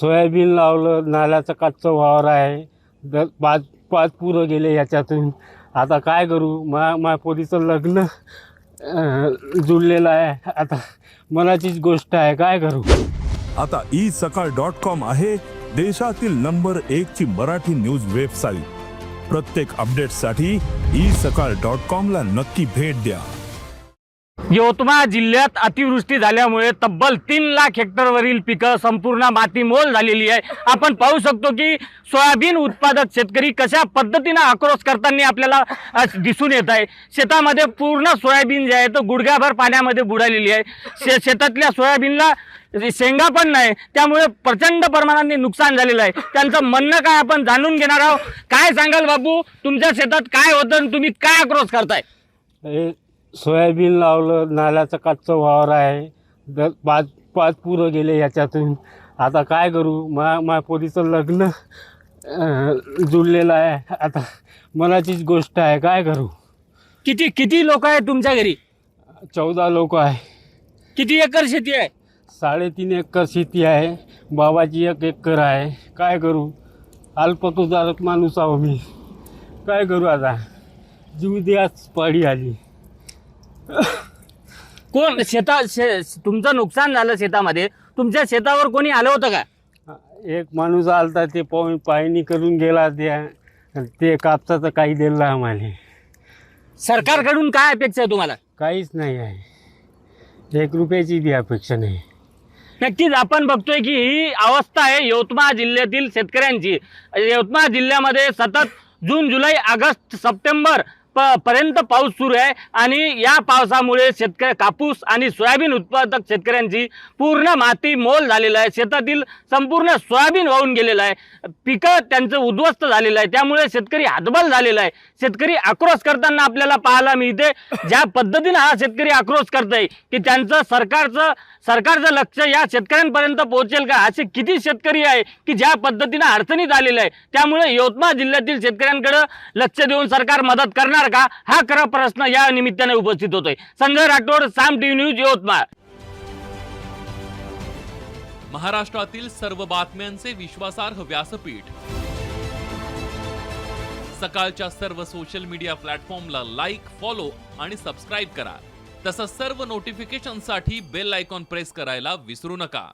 Soybean लावलं नाल्याचं काटचं वावर आहे. द पाच पाच पुरं गेले याच्यातून. आता काय करू? मा मा पोरीचं लग्न जुळलेलं आहे. आता मनाचीच गोष्ट आहे. काय करू? आता ई सकाळ डॉट कॉम आहे देशातील नंबर एक ची मराठी न्यूज वेबसाईट. प्रत्येक अपडेटसाठी ई सकाळ डॉट कॉम ला नक्की भेट द्या. यवतमाळ जिल्ह्यात अतिवृष्टी झाल्यामुळे तब्बल तीन लाख हेक्टरवरील पिकं संपूर्ण मातीमोल झालेली आहे. आपण पाहू शकतो की सोयाबीन उत्पादक शेतकरी कशा पद्धतीनं आक्रोश करताना आपल्याला दिसून येत आहे. शेतामध्ये पूर्ण सोयाबीन जे आहे तो गुडघ्याभर पाण्यामध्ये बुडालेली आहे. शे शेतातल्या सोयाबीनला शेंगा पण नाही त्यामुळे प्रचंड प्रमाणाने नुकसान झालेलं आहे. त्यांचं म्हणणं काय आपण जाणून घेणार आहोत? काय सांगाल बाबू? तुमच्या शेतात काय होतं आणि तुम्ही काय आक्रोश करताय? सोयाबीन लावलं नाल्याचं कच्चं वावर आहे. द पाच पाच पुरं गेले याच्यातून. आता काय करू? मा मा पोरीचं लग्न जुळलेलं आहे. आता मनाचीच गोष्ट आहे काय करू? किती किती लोक आहेत तुमच्या घरी? चौदा लोक आहे. किती एकर शेती आहे? साडेतीन एकर शेती आहे. बाबाची एक एकर आहे. काय करू? अल्पतोदारक माणूस आहो मी. काय करू आता? जीव द्याच पाडी आली. कोण शेता शे तुमचं नुकसान झालं शेतामध्ये तुमच्या शेतावर कोणी आलं होतं का? एक माणूस आलता ते पाहून पाहणी करून गेला त्या ते कापसाचं काही दिलं आम्हाला. सरकारकडून काय अपेक्षा आहे तुम्हाला? काहीच नाही आहे. एक रुपयाची बी अपेक्षा नाही. नक्कीच आपण बघतोय की ही अवस्था आहे यवतमाळ जिल्ह्यातील शेतकऱ्यांची. यवतमाळ जिल्ह्यामध्ये सतत जून जुलै ऑगस्ट सप्टेंबर पर्यंत पाऊस सुरू आहे आणि या पावसामुळे शेतकरी कापूस आणि सोयाबीन उत्पादक शेतकऱ्यांची पूर्ण माती मोल झालेला आहे. शेतातील संपूर्ण सोयाबीन वाहून गेलेलं आहे. पिकं त्यांचं उद्ध्वस्त झालेलं आहे. त्यामुळे शेतकरी हातबल झालेला आहे. शेतकरी आक्रोश करताना आपल्याला पाहायला मिळते. ज्या पद्धतीनं हा शेतकरी आक्रोश करतोय की त्यांचं सरकारचं सरकारचं लक्ष या शेतकऱ्यांपर्यंत पोहोचेल का? असे किती शेतकरी आहे की ज्या पद्धतीनं अडचणीत आलेलं आहे. त्यामुळे यवतमाळ जिल्ह्यातील शेतकऱ्यांकडे लक्ष देऊन सरकार मदत करणार का? हा खरा प्रश्न या निमित्ताने उपस्थित होतोय. Sanjay Rathod Saam TV news Yavatmal. महाराष्ट्रातील सर्व बातम्यांचे विश्वासार्ह व्यासपीठ. सकाळच्या सर्व सोशल मीडिया प्लॅटफॉर्मला लाईक फॉलो आणि सबस्क्राईब करा. तसंच सर्व नोटिफिकेशनसाठी बेल आयकॉन प्रेस करायला विसरू नका.